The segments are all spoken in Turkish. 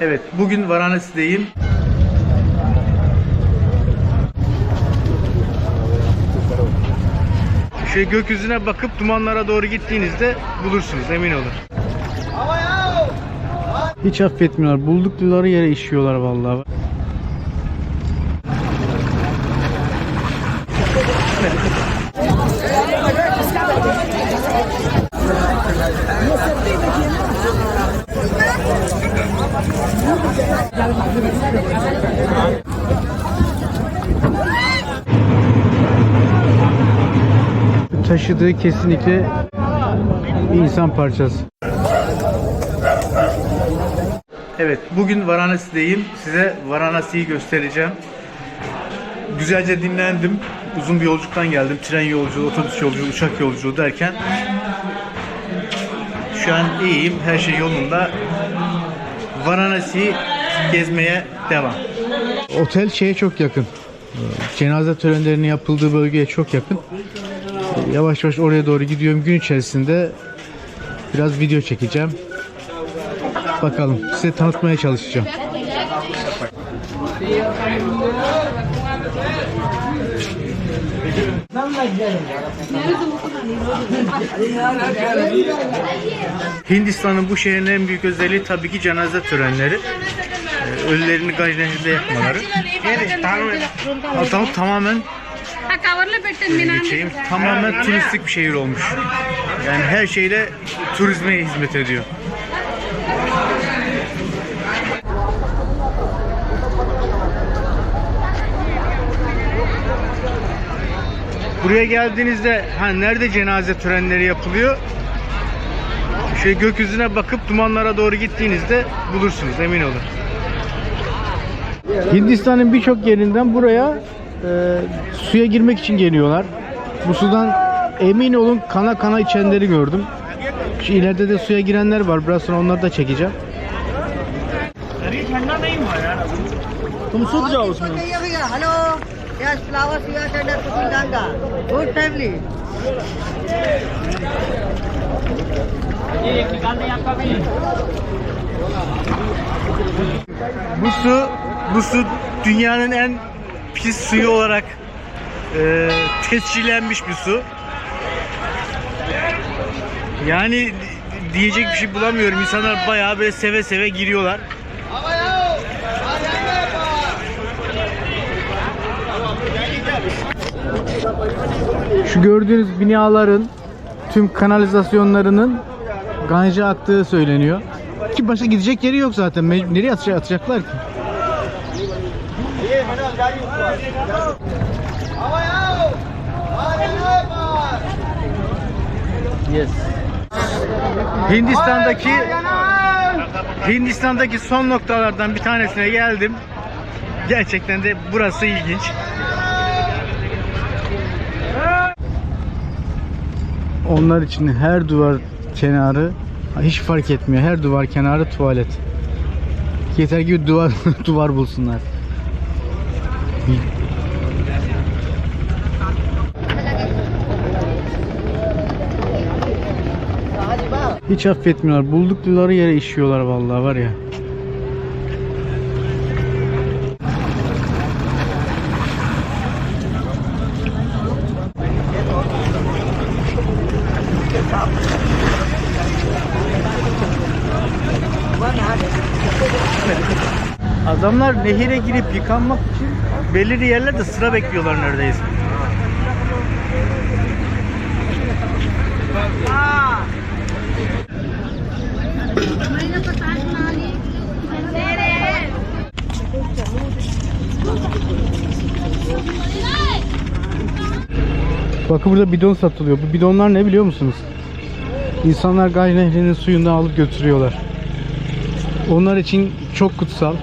Evet, bugün Varanasi'deyim. Şöyle gökyüzüne bakıp dumanlara doğru gittiğinizde bulursunuz, emin olun. Hiç affetmiyorlar. Buldukları yere işiyorlar vallahi. Taşıdığı kesinlikle insan parçası. Evet, bugün Varanasi'deyim. Size Varanasi'yi göstereceğim. Güzelce dinlendim. Uzun bir yolculuktan geldim. Tren yolculuğu, otobüs yolculuğu, uçak yolculuğu derken şu an iyiyim. Her şey yolunda. Varanasi'yi gezmeye devam. Otel şeye çok yakın. Cenaze törenlerinin yapıldığı bölgeye çok yakın. Yavaş yavaş oraya doğru gidiyorum. Gün içerisinde biraz video çekeceğim. Bakalım size tanıtmaya çalışacağım. Hindistan'ın bu şehrin en büyük özelliği tabii ki cenaze törenleri ölülerini gajneşede yapmaları. Evet, tamamen, tam, ee, tamamen turistik bir şehir olmuş. Yani her şeyle turizme hizmet ediyor. Buraya geldiğinizde hani nerede cenaze törenleri yapılıyor? Şöyle gökyüzüne bakıp dumanlara doğru gittiğinizde bulursunuz emin olun. Hindistan'ın birçok yerinden buraya e, suya girmek için geliyorlar. Bu sudan emin olun kana kana içenleri gördüm. Şu ileride de suya girenler var. Biraz sonra onları da çekeceğim. तुम सूख जाओ उसमें चाहिए भैया hello yes flowers you are tender cooking Ganga good family Bu su bu su dünyanın en pis suyu olarak e, tescillenmiş bir su. Yani diyecek bir şey bulamıyorum. İnsanlar bayağı böyle seve seve giriyorlar. Şu gördüğünüz binaların tüm kanalizasyonlarının Ganj'a aktığı söyleniyor. Ki başka gidecek yeri yok zaten. Nereye atacak, atacaklar ki? Yes. Hindistan'daki Hindistan'daki son noktalardan bir tanesine geldim. Gerçekten de burası ilginç. Onlar için her duvar kenarı hiç fark etmiyor. Her duvar kenarı tuvalet. Yeter ki duvar duvar bulsunlar. Hiç affetmiyorlar. Buldukları yere işiyorlar vallahi var ya. Adamlar nehire girip yıkanmak için belirli yerlerde sıra bekliyorlar neredeyse. Bakın burada bidon satılıyor. Bu bidonlar ne biliyor musunuz? İnsanlar Ganj Nehri'nin suyundan alıp götürüyorlar. Onlar için çok kutsal.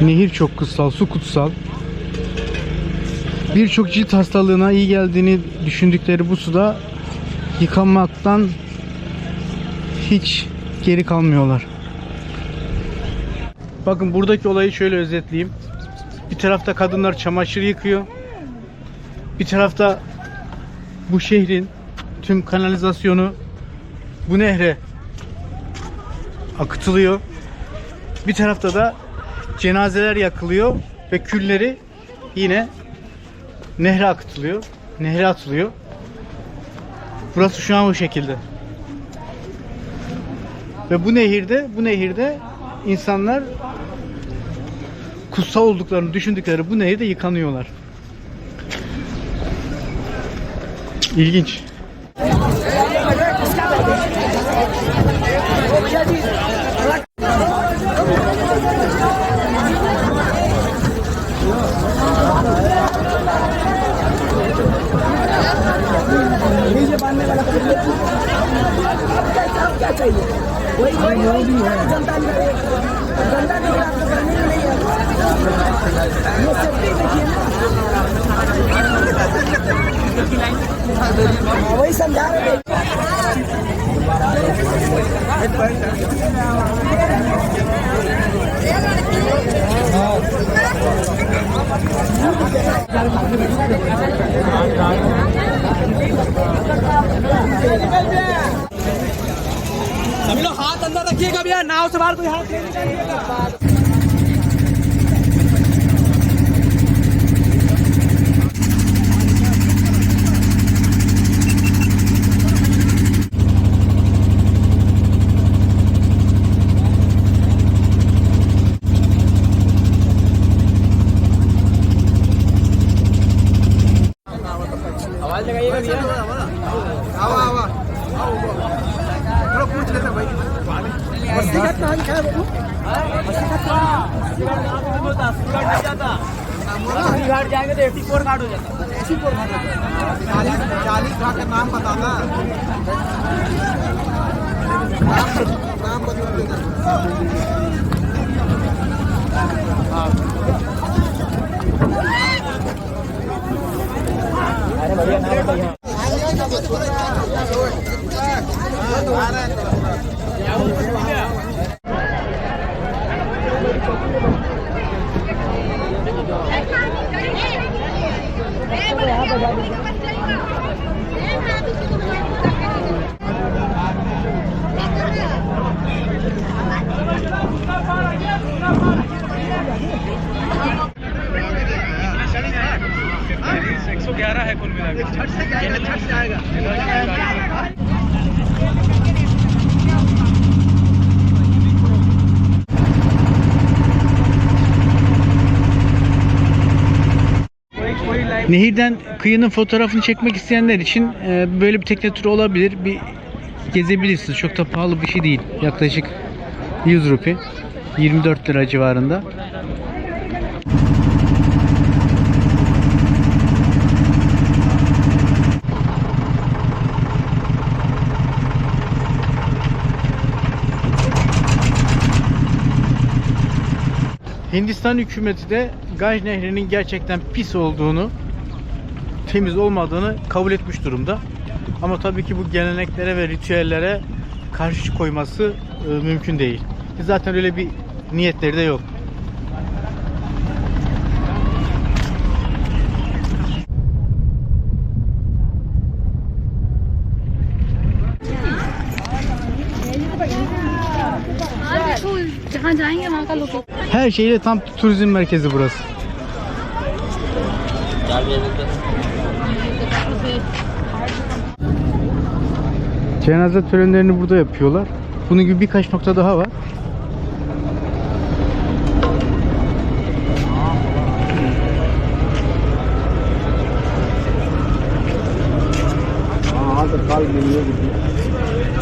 Nehir çok kutsal, su kutsal. Birçok cilt hastalığına iyi geldiğini düşündükleri bu suda yıkanmaktan hiç geri kalmıyorlar. Bakın buradaki olayı şöyle özetleyeyim. Bir tarafta kadınlar çamaşır yıkıyor. Bir tarafta bu şehrin tüm kanalizasyonu bu nehre akıtılıyor. Bir tarafta da cenazeler yakılıyor ve külleri yine nehre akıtılıyor. Nehre atılıyor. Burası şu an o şekilde. Ve bu nehirde, bu nehirde insanlar kutsal olduklarını düşündükleri bu nehirde yıkanıyorlar. İlginç. सभी लोग हाथ अंदर रखिएगा भैया। नाव से बाहर कोई हाथ नहीं निकालिएगा। तो एटी घाट हो जाता एटी चालीस घाट का नाम बताना नाम अरे बढ़िया हाँ, हाँ, हाँ। एक सौ ग्यारह है कुल मिलाकर छठ से आएगा। Nehirden kıyının fotoğrafını çekmek isteyenler için e, böyle bir tekne turu olabilir. Bir gezebilirsiniz. Çok da pahalı bir şey değil. Yaklaşık 100 rupi. 24 lira civarında. Hindistan hükümeti de Ganj Nehri'nin gerçekten pis olduğunu, temiz olmadığını kabul etmiş durumda. Ama tabii ki bu geleneklere ve ritüellere karşı koyması e, mümkün değil. E, zaten öyle bir niyetleri de yok. Her şeyle tam turizm merkezi burası. Cenaze törenlerini burada yapıyorlar. Bunun gibi birkaç nokta daha var.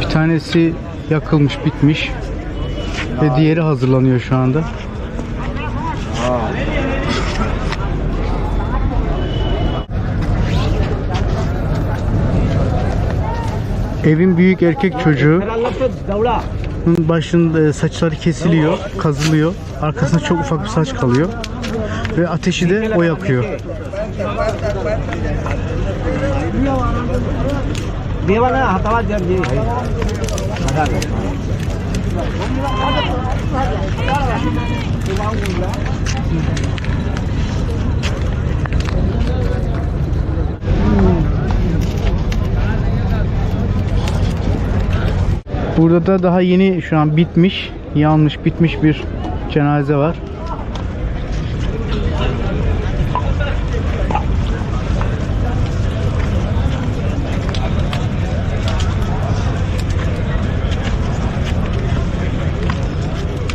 Bir tanesi yakılmış, bitmiş. Ve diğeri hazırlanıyor şu anda. Evin büyük erkek çocuğu başında e, saçları kesiliyor, kazılıyor. Arkasında çok ufak bir saç kalıyor. Ve ateşi de o yakıyor. Burada da daha yeni şu an bitmiş, yanmış, bitmiş bir cenaze var.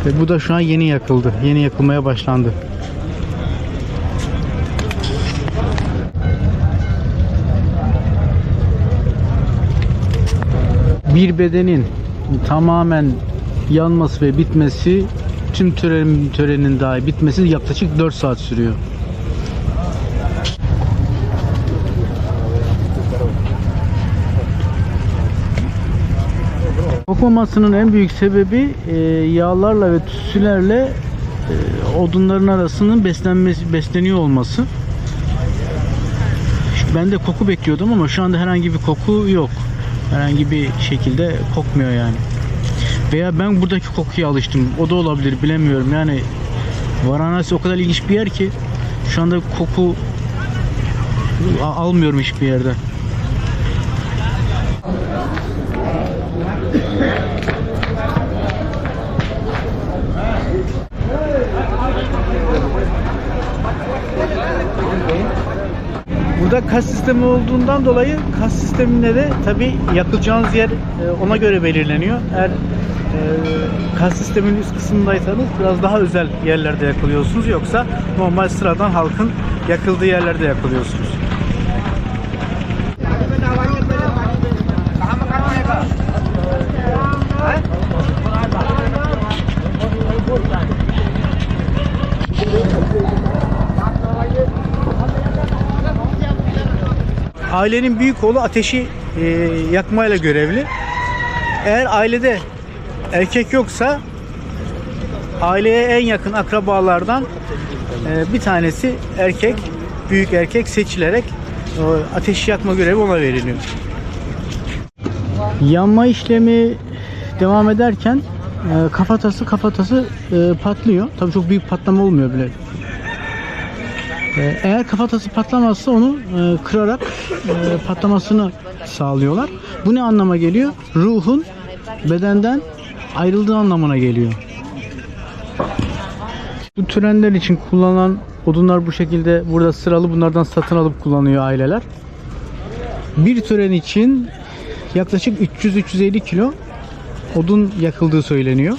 Ve bu da şu an yeni yakıldı. Yeni yakılmaya başlandı. Bir bedenin tamamen yanması ve bitmesi tüm tören, törenin dahi bitmesi yaklaşık 4 saat sürüyor. Kokmamasının en büyük sebebi e, yağlarla ve tütsülerle e, odunların arasının beslenmesi besleniyor olması. Ben de koku bekliyordum ama şu anda herhangi bir koku yok. Herhangi bir şekilde kokmuyor yani. Veya ben buradaki kokuya alıştım. O da olabilir bilemiyorum. Yani Varanasi o kadar ilginç bir yer ki şu anda koku almıyorum hiçbir yerde. Burada kas sistemi olduğundan dolayı kas sisteminde de tabi yakılacağınız yer e, ona göre belirleniyor. Eğer e, kas sisteminin üst kısmındaysanız biraz daha özel yerlerde yakılıyorsunuz. Yoksa normal sıradan halkın yakıldığı yerlerde yakılıyorsunuz. Ailenin büyük oğlu ateşi e, yakmayla görevli. Eğer ailede erkek yoksa aileye en yakın akrabalardan e, bir tanesi erkek, büyük erkek seçilerek o ateşi yakma görevi ona veriliyor. Yanma işlemi devam ederken e, kafatası kafatası e, patlıyor. Tabii çok büyük patlama olmuyor bile. Ee, Eğer kafatası patlamazsa onu e, kırarak e, patlamasını sağlıyorlar. Bu ne anlama geliyor? Ruhun bedenden ayrıldığı anlamına geliyor. Bu törenler için kullanılan odunlar bu şekilde burada sıralı bunlardan satın alıp kullanıyor aileler. Bir tören için yaklaşık 300-350 kilo odun yakıldığı söyleniyor.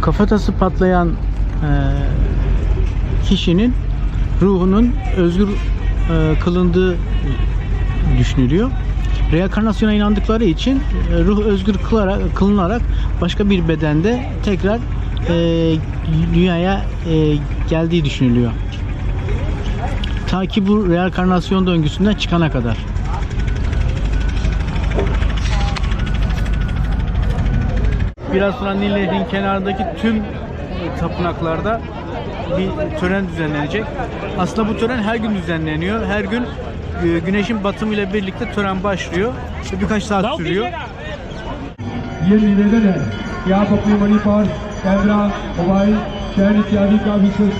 Kafatası patlayan e, kişinin ruhunun özgür e, kılındığı düşünülüyor. Reenkarnasyona inandıkları için e, ruh özgür kılarak, kılınarak başka bir bedende tekrar e, dünyaya e, geldiği düşünülüyor. Ta ki bu reenkarnasyon döngüsünden çıkana kadar. Biraz sonra Nil Nehri'nin kenarındaki tüm e, tapınaklarda bir tören düzenlenecek. Aslında bu tören her gün düzenleniyor. Her gün e, güneşin batımı ile birlikte tören başlıyor ve birkaç saat sürüyor. ये निवेदन है कि आप अपने मणि पर camera mobile चैन इत्यादि का भी switch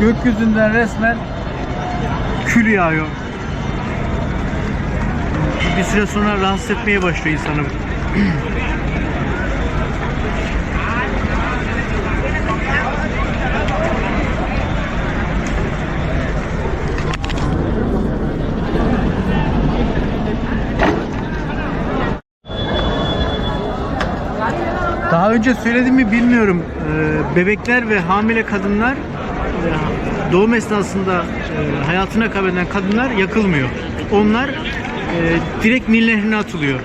gökyüzünden resmen kül yağıyor. Bir süre sonra rahatsız etmeye başlıyor insanı. Daha önce söyledim mi bilmiyorum. Ee, Bebekler ve hamile kadınlar e, doğum esnasında e, hayatına kaybeden kadınlar yakılmıyor. Onlar e, direkt Nil Nehri'ne atılıyor.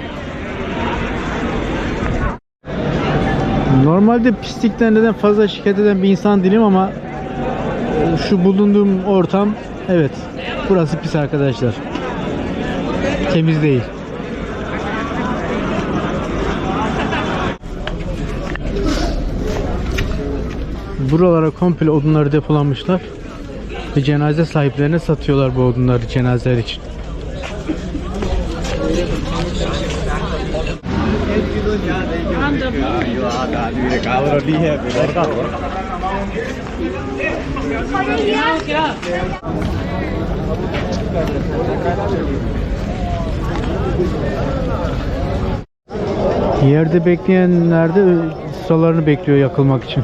Normalde pislikten neden fazla şikayet eden bir insan değilim ama şu bulunduğum ortam evet Burası pis arkadaşlar. Temiz değil. Buralara komple odunları depolamışlar. Ve cenaze sahiplerine satıyorlar bu odunları cenazeler için. Yerde bekleyenler de sıralarını bekliyor yakılmak için.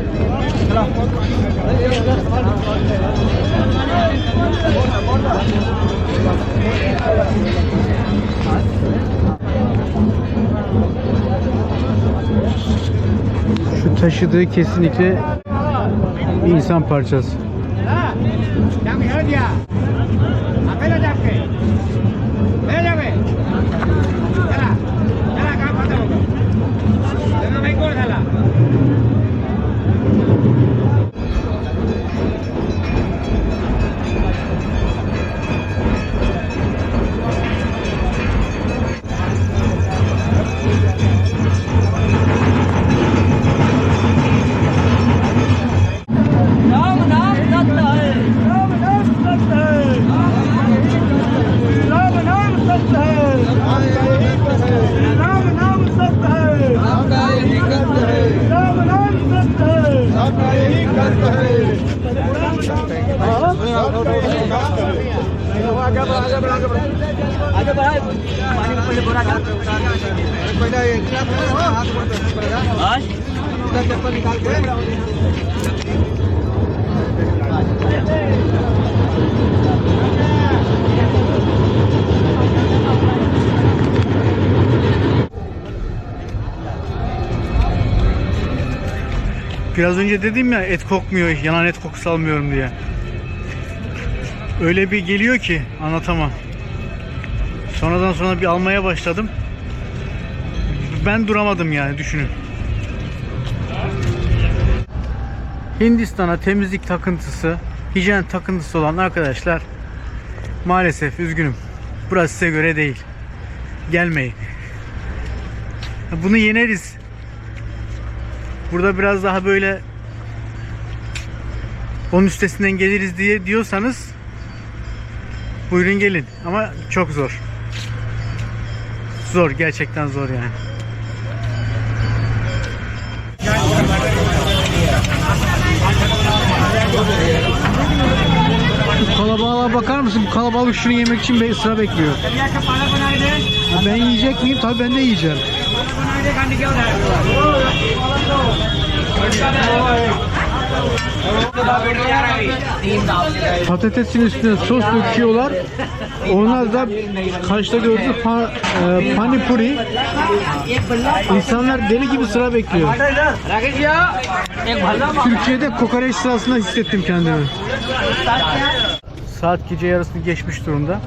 Şu taşıdığı kesinlikle bir insan parçası. Biraz önce dedim ya et kokmuyor, yanan et kokusu almıyorum diye. Öyle bir geliyor ki anlatamam. Sonradan sonra bir almaya başladım. Ben duramadım yani düşünün. Hindistan'a temizlik takıntısı, hijyen takıntısı olan arkadaşlar maalesef üzgünüm. Burası size göre değil. Gelmeyin. Bunu yeneriz. Burada biraz daha böyle onun üstesinden geliriz diye diyorsanız buyurun gelin ama çok zor. Zor gerçekten zor yani. Kalabalığa bakar mısın? Bu kalabalık şunu yemek için be- sıra bekliyor. Ben yiyecek miyim? Tabii ben de yiyeceğim. Patatesin üstüne sos döküyorlar. Onlar da karşıda gördüğünüz pa, e, panipuri. İnsanlar deli gibi sıra bekliyor. Türkiye'de kokoreç sırasında hissettim kendimi. Saat gece yarısını geçmiş durumda.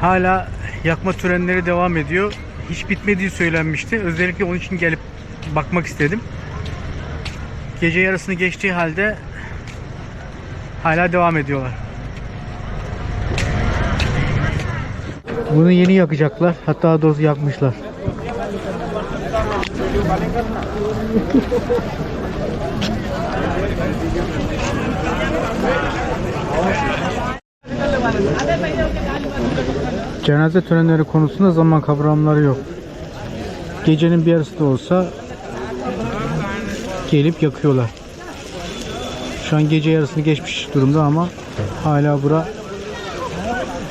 Hala yakma törenleri devam ediyor. Hiç bitmediği söylenmişti. Özellikle onun için gelip bakmak istedim. Gece yarısını geçtiği halde hala devam ediyorlar. Bunu yeni yakacaklar. Hatta doğrusu yakmışlar. Cenaze törenleri konusunda zaman kavramları yok. Gecenin bir yarısı da olsa gelip yakıyorlar. Şu an gece yarısını geçmiş durumda ama hala bura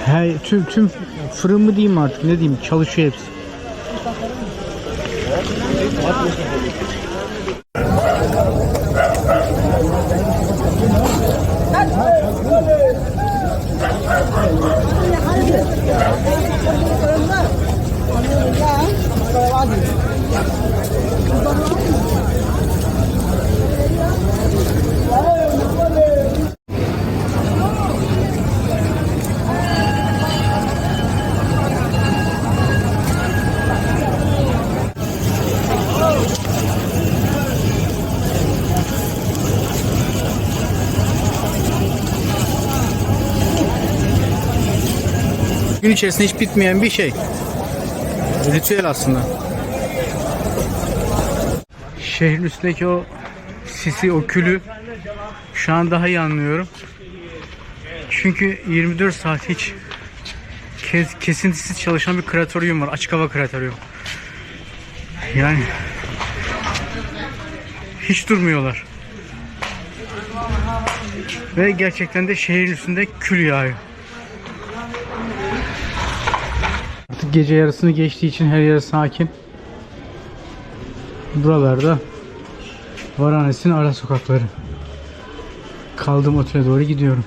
Her, tüm, tüm fırın mı diyeyim artık ne diyeyim çalışıyor hepsi. Gün içerisinde hiç bitmeyen bir şey. Ritüel aslında. Şehrin üstündeki o sisi, o külü şu an daha iyi anlıyorum. Çünkü 24 saat hiç kes, kesintisiz çalışan bir kratoryum var. Açık hava kratoryum. Yani hiç durmuyorlar. Ve gerçekten de şehrin üstünde kül yağıyor. Artık gece yarısını geçtiği için her yer sakin. Buralarda Varanasi'nin ara sokakları. Kaldığım otele doğru gidiyorum.